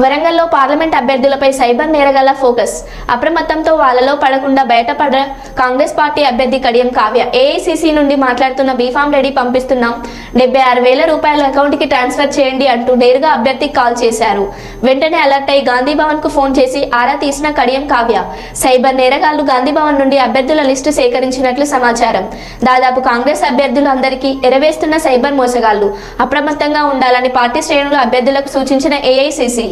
వరంగల్లో పార్లమెంట్ అభ్యర్థులపై సైబర్ నేరగల ఫోకస్. అప్రమత్తంతో వాళ్ళలో పడకుండా బయటపడ కాంగ్రెస్ పార్టీ అభ్యర్థి కడియం కావ్య. ఏఐసిసి నుండి మాట్లాడుతున్న బీఫామ్ రెడీ పంపిస్తున్నాం. డెబ్బై ఆరు వేల రూపాయల అకౌంట్కి ట్రాన్స్ఫర్ చేయండి అంటూ నేరుగా అభ్యర్థికి కాల్ చేశారు. వెంటనే అలర్ట్ అయి గాంధీ భవన్కు ఫోన్ చేసి ఆరా తీసిన కడియం కావ్య. సైబర్ నేరగాళ్ళు గాంధీ భవన్ నుండి అభ్యర్థుల లిస్టు సేకరించినట్లు సమాచారం. దాదాపు కాంగ్రెస్ అభ్యర్థులు అందరికీ ఎరవేస్తున్న సైబర్ మోసగాళ్ళు. అప్రమత్తంగా ఉండాలని పార్టీ శ్రేణులు అభ్యర్థులకు సూచించిన ఏఐసిసి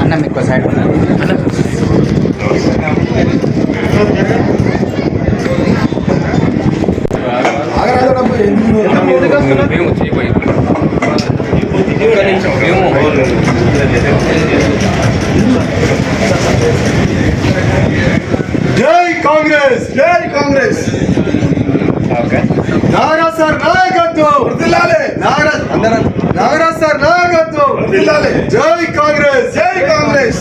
అన్న మీకు సైడ్ అన్న మేము చేయబోయి ఒక్క నిమిషం మేము జై కాంగ్రెస్! జై కాంగ్రెస్! నాగరాజ్ సార్ నాయకత్వం! నాగరాజ్ నాగరాజ్ సార్ నాయకత్వం! జై కాంగ్రెస్! జై కాంగ్రెస్!